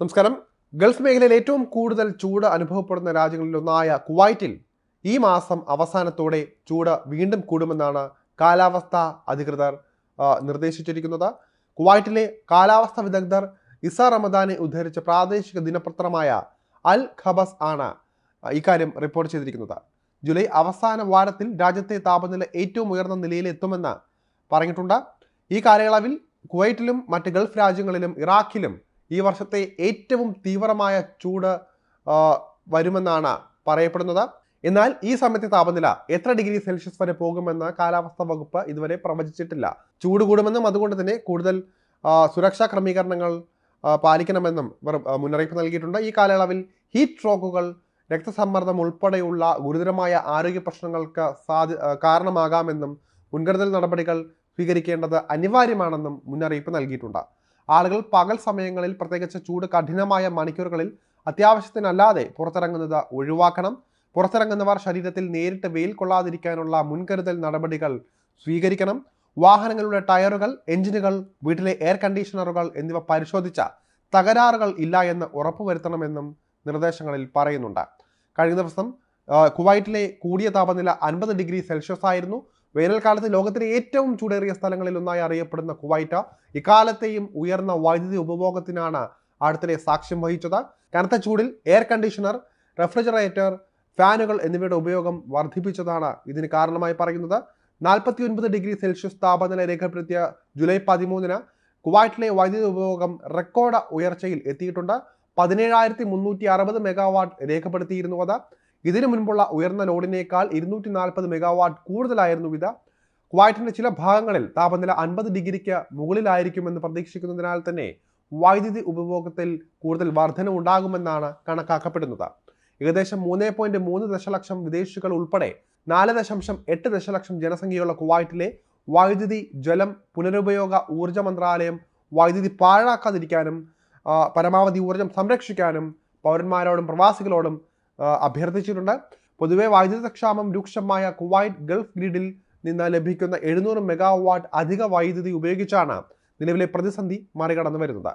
നമസ്കാരം. ഗൾഫ് മേഖലയിൽ ഏറ്റവും കൂടുതൽ ചൂട് അനുഭവപ്പെടുന്ന രാജ്യങ്ങളിലൊന്നായ കുവൈറ്റിൽ ഈ മാസം അവസാനത്തോടെ ചൂട് വീണ്ടും കൂടുമെന്നാണ് കാലാവസ്ഥാ അധികൃതർ നിർദ്ദേശിച്ചിരിക്കുന്നത്. കുവൈറ്റിലെ കാലാവസ്ഥാ വിദഗ്ധർ ഇസ റമദാനെ ഉദ്ധരിച്ച പ്രാദേശിക ദിനപത്രമായ അൽ ഖബസ് ആണ് ഇക്കാര്യം റിപ്പോർട്ട് ചെയ്തിരിക്കുന്നത്. ജൂലൈ അവസാന വാരത്തിൽ രാജ്യത്തെ താപനില ഏറ്റവും ഉയർന്ന നിലയിലെത്തുമെന്ന് പറഞ്ഞിട്ടുണ്ട്. ഈ കാലയളവിൽ കുവൈറ്റിലും മറ്റ് ഗൾഫ് രാജ്യങ്ങളിലും ഇറാഖിലും ഈ വർഷത്തെ ഏറ്റവും തീവ്രമായ ചൂട് വരുമെന്നാണ് പറയപ്പെടുന്നത്. എന്നാൽ ഈ സമയത്തെ താപനില എത്ര ഡിഗ്രി സെൽഷ്യസ് വരെ പോകുമെന്ന് കാലാവസ്ഥാ വകുപ്പ് ഇതുവരെ പ്രവചിച്ചിട്ടില്ല. ചൂട് കൂടുമെന്നും അതുകൊണ്ട് തന്നെ കൂടുതൽ സുരക്ഷാ ക്രമീകരണങ്ങൾ പാലിക്കണമെന്നും ഇവർ മുന്നറിയിപ്പ് നൽകിയിട്ടുണ്ട്. ഈ കാലയളവിൽ ഹീറ്റ് സ്ട്രോക്കുകൾ രക്തസമ്മർദ്ദം ഉൾപ്പെടെയുള്ള ഗുരുതരമായ ആരോഗ്യ പ്രശ്നങ്ങൾക്ക് സാധ്യ കാരണമാകാമെന്നും മുൻകരുതൽ നടപടികൾ സ്വീകരിക്കേണ്ടത് അനിവാര്യമാണെന്നും മുന്നറിയിപ്പ് നൽകിയിട്ടുണ്ട്. ആളുകൾ പകൽ സമയങ്ങളിൽ പ്രത്യേകിച്ച് ചൂട് കഠിനമായ മണിക്കൂറുകളിൽ അത്യാവശ്യത്തിനല്ലാതെ പുറത്തിറങ്ങുന്നത് ഒഴിവാക്കണം. പുറത്തിറങ്ങുന്നവർ ശരീരത്തിൽ നേരിട്ട് വെയിൽ കൊള്ളാതിരിക്കാനുള്ള മുൻകരുതൽ നടപടികൾ സ്വീകരിക്കണം. വാഹനങ്ങളുടെ ടയറുകൾ എഞ്ചിനുകൾ വീട്ടിലെ എയർ കണ്ടീഷണറുകൾ എന്നിവ പരിശോധിച്ച തകരാറുകൾ ഇല്ല എന്ന് ഉറപ്പുവരുത്തണമെന്നും നിർദ്ദേശങ്ങളിൽ പറയുന്നുണ്ട്. കഴിഞ്ഞ ദിവസം കുവൈറ്റിലെ കൂടിയ താപനില അൻപത് ഡിഗ്രി സെൽഷ്യസ് ആയിരുന്നു വേനൽക്കാലത്ത് ലോകത്തിലെ ഏറ്റവും ചൂടേറിയ സ്ഥലങ്ങളിൽ ഒന്നായി അറിയപ്പെടുന്ന കുവൈറ്റ് ഇക്കാലത്തെയും ഉയർന്ന വൈദ്യുതി ഉപഭോഗത്തിനാണ് അടുത്തിടെ സാക്ഷ്യം വഹിച്ചത്. കനത്ത ചൂടിൽ എയർ കണ്ടീഷണർ റെഫ്രിജറേറ്റർ ഫാനുകൾ എന്നിവയുടെ ഉപയോഗം വർദ്ധിപ്പിച്ചതാണ് ഇതിന് കാരണമായി പറയുന്നത്. നാൽപ്പത്തി ഒൻപത് ഡിഗ്രി സെൽഷ്യസ് താപനില രേഖപ്പെടുത്തിയ ജൂലൈ പതിമൂന്നിന് കുവൈറ്റിലെ വൈദ്യുതി ഉപഭോഗം റെക്കോർഡ് ഉയർച്ചയിൽ എത്തിയിട്ടുണ്ട്. പതിനേഴായിരത്തി മുന്നൂറ്റി അറുപത് മെഗാവാട്ട് രേഖപ്പെടുത്തിയിരുന്നു അത്. ഇതിനു മുൻപുള്ള ഉയർന്ന ലോഡിനേക്കാൾ ഇരുന്നൂറ്റി നാൽപ്പത് മെഗാവാട്ട് കൂടുതലായിരുന്നു ഇത് കുവൈറ്റിന്റെ ചില ഭാഗങ്ങളിൽ താപനില അൻപത് ഡിഗ്രിക്ക് മുകളിലായിരിക്കുമെന്ന് പ്രതീക്ഷിക്കുന്നതിനാൽ തന്നെ വൈദ്യുതി ഉപഭോഗത്തിൽ കൂടുതൽ വർധന ഉണ്ടാകുമെന്നാണ് കണക്കാക്കപ്പെടുന്നത്. ഏകദേശം മൂന്ന് പോയിന്റ് മൂന്ന് ദശലക്ഷം വിദേശികൾ ഉൾപ്പെടെ നാല് ദശാംശം എട്ട് ദശലക്ഷം ജനസംഖ്യയുള്ള കുവൈറ്റിലെ വൈദ്യുതി ജലം പുനരുപയോഗ ഊർജ മന്ത്രാലയം വൈദ്യുതി പാഴാക്കാതിരിക്കാനും പരമാവധി ഊർജം സംരക്ഷിക്കാനും പൗരന്മാരോടും പ്രവാസികളോടും അഭ്യർത്ഥിച്ചിട്ടുണ്ട്. പൊതുവെ വൈദ്യുത ക്ഷാമം രൂക്ഷമായ കുവൈറ്റ് ഗൾഫ് ഗ്രിഡിൽ നിന്ന് ലഭിക്കുന്ന എഴുന്നൂറ് മെഗാവാട്ട് അധിക വൈദ്യുതി ഉപയോഗിച്ചാണ് നിലവിലെ പ്രതിസന്ധി മറികടന്നു വരുന്നത്